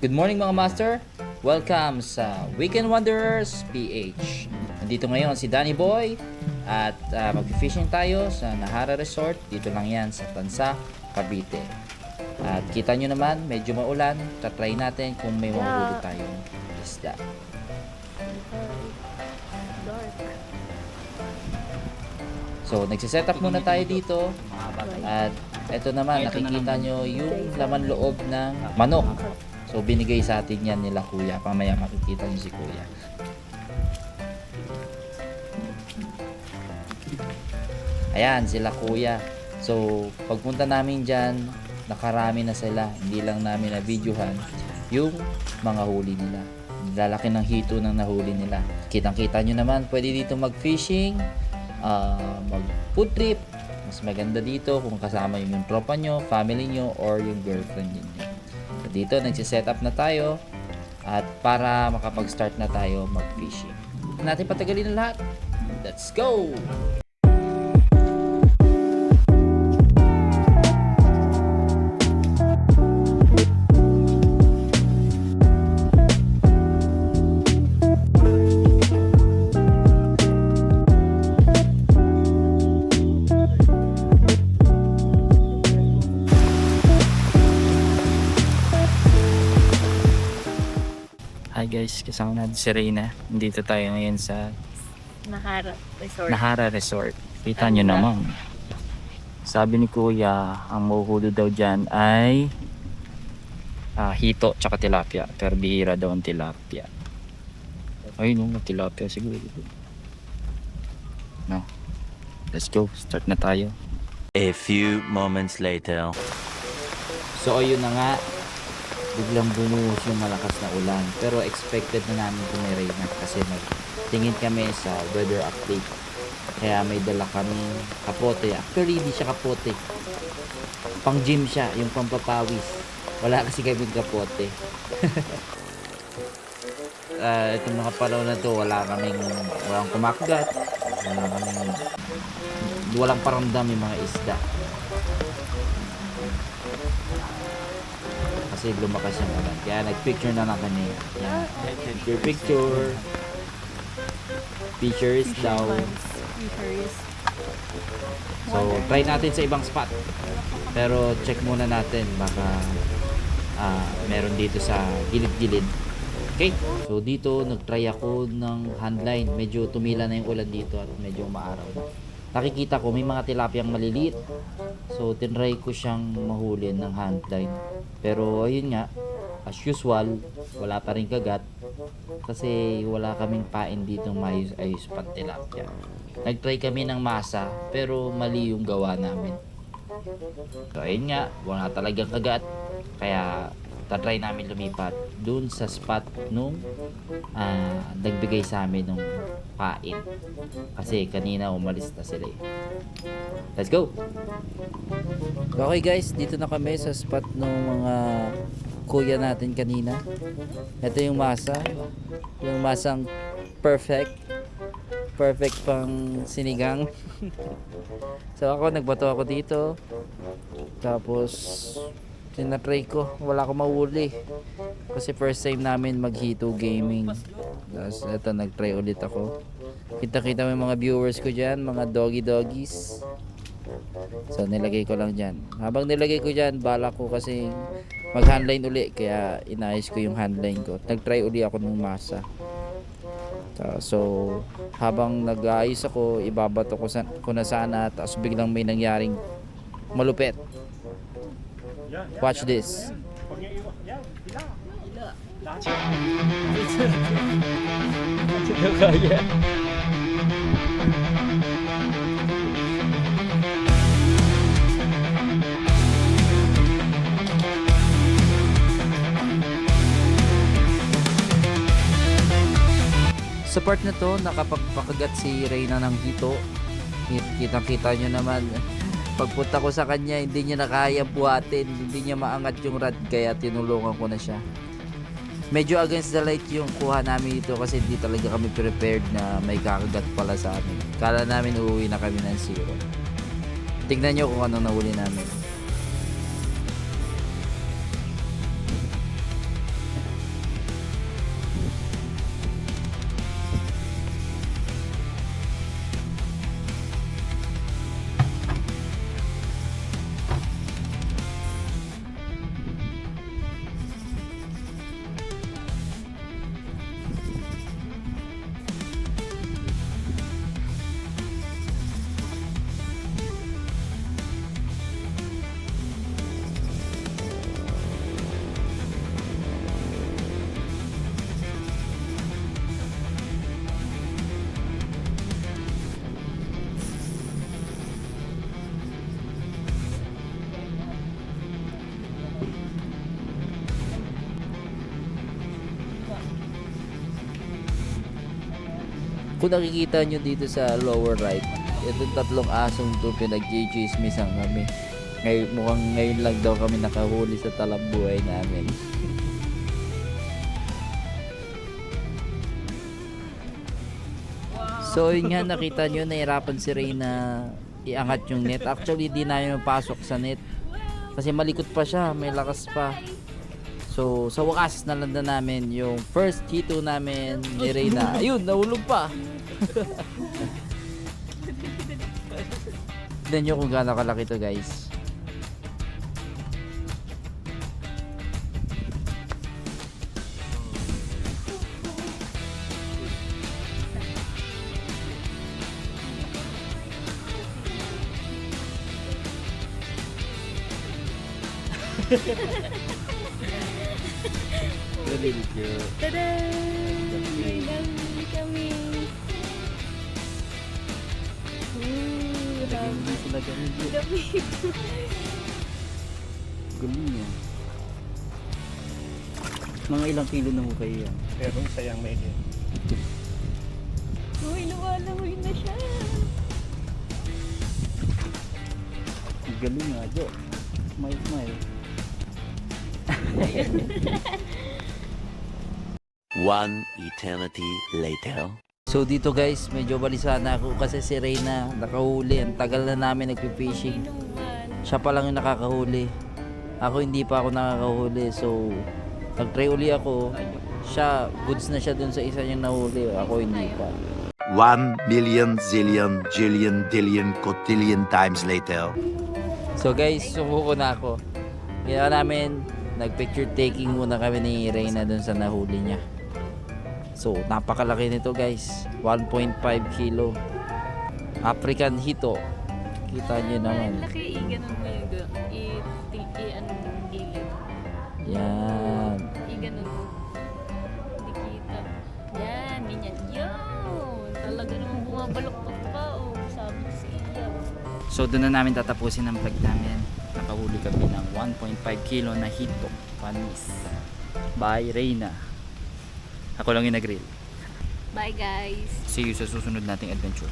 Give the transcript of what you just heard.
Good morning mga master! Welcome sa Weekend Wanderers PH. Nandito ngayon si Danny Boy at uh, mag-fishing tayo sa Nahara Resort. Dito lang yan sa Tansa, Cavite. At kita nyo naman, medyo maulan. Tatry natin kung may mahuli tayong isda. So, nagsiset up muna tayo dito. At eto naman, nakikita nyo yung laman loob ng manok. So, binigay sa atin yan nila kuya. Pamaya makikita nyo si kuya. Ayan, sila kuya. So, pagpunta namin dyan, nakarami na sila. Hindi lang namin na-videohan yung mga huli nila. Lalaki ng hito ng nahuli nila. Kitang-kita nyo naman, pwede dito mag-fishing, ah, mag-food trip. Mas maganda dito kung kasama yung tropa nyo, family nyo, or yung girlfriend nyo. Dito, nagsiset up na tayo. At para makapag-start na tayo mag-fishing. Natin patagalin ang lahat. Let's go! Guys, kasama natin si Reyna. Nandito tayo ngayon sa Nahara Resort. Nahara Resort. Kita nyo naman. Sabi ni Kuya, ang mahuhuli daw dyan ay ah, hito tsaka tilapia. Pero bihira daw ang tilapia. Ay no, tilapia siguro. No. Let's go. Start na tayo. A few moments later. So ayun na nga, biglang bumuhos yung malakas na ulan. Pero expected na namin rain na kasi nagtingin kami sa weather update. Kaya may dala kami kapote. Actually, hindi siya kapote. Pang gym siya, yung pampapawis. Wala kasi kami kapote. Ah, itong mga panahon na to, wala kaming, walang kumakagat. Wala kaming, walang paramdam yung mga isda. Kasi lumakas yung ulan. Kaya nagpicture na lang kami. Yan. Picture, picture. Picture is daw. So, try natin sa ibang spot. Pero check muna natin. Baka ah, meron dito sa gilid-gilid. Okay? So, dito nagtry ako ng handline. Medyo tumila na yung ulan dito at medyo maaraw na. Nakikita ko may mga tilapiyang maliliit. So, tinry ko siyang mahuli ng handline. Pero, ayun nga, as usual, wala pa rin kagat. Kasi wala kaming pain dito mayos-ayos pang tilapia. Nagtry kami ng masa, pero mali yung gawa namin. So, ayun nga, wala talagang kagat. Kaya, tatry namin lumipat dun sa spot nung ah, nagbigay sa amin ng pain. Kasi kanina umalis na sila eh. Let's go! Okay guys, dito na kami sa spot ng mga kuya natin kanina. Ito yung masa. Yung masang perfect. Perfect pang sinigang. so ako, nagbato ako dito. Tapos, tinatry ko. Wala akong mahuli. Kasi first time namin maghito gaming. Tapos, eto, nagtry ulit ako. Kita-kita mo yung mga viewers ko dyan, mga doggy-doggies. So, nilagay ko lang dyan. Habang nilagay ko dyan, bala ko kasi mag-handline uli. Kaya, inayos ko yung handline ko. Nag-try uli ako ng masa. So, so, habang nag-aayos ako, ibabato ko, sa, ko na sana. Tapos biglang may nangyaring malupit. Watch this. Sa part na to, nakapagpakagat si Reyna ng hito. Kitang-kita nyo naman. Pagpunta ko sa kanya, hindi niya nakaya buhatin. Hindi niya maangat yung rod, kaya tinulungan ko na siya. Medyo against the light yung kuha namin dito kasi hindi talaga kami prepared na may kakagat pala sa amin. Kala namin uuwi na kami ng zero. Tignan nyo kung ano nahuli namin. Kung nakikita nyo dito sa lower right, itong tatlong asong to pinag-chismisan kami. Ngay, mukhang ngayon lang daw kami nakahuli sa talambuhay namin. So yun nga nakita nyo nahirapan si Reyna iangat yung net. Actually di na yun pasok sa net. Kasi malikot pa siya, may lakas pa. So sa wakas nalanda namin yung first hito namin ni Reyna. Ayun, nahulog pa. Tignan nyo kung gaano kalaki to guys. Really cute. Tada! May dami kami. Ooh, dami. sila ganun Dami. Galing. Mga ilang kilo na ho kayo yan? Pero sayang may din. Uy, lumalangoy na siya. Galing nga, Jo. Smile, smile. One eternity later. So dito guys, medyo balisa na ako kasi si Reyna nakahuli. Ang tagal na namin nagpi-fishing. Inuman. Siya pa lang yung nakakahuli. Ako hindi pa ako nakakahuli. So nag-try uli ako. Siya, goods na siya dun sa isa niyang nahuli. Ako hindi pa. One million zillion jillion dillion cotillion times later. So guys, sumuko na ako. Ginawa namin, nag-picture taking muna kami ni Reyna dun sa nahuli niya. So, napakalaki nito guys. 1.5 kilo. African hito. Kita nyo naman. laki. I-ganon mo yung i-ano gilid. Yan. I-ganon mo. Hindi kita. Yan, ganyan. Yun! Talaga namang bumabaloktot pa. Oh, sabi ko sa. So, doon na namin tatapusin ang vlog namin. Nakahuli kami ng 1.5 kilo na hito. Panis. Bye, Reyna. Ako lang yung nag-grill. Bye, guys! See you sa susunod nating adventure.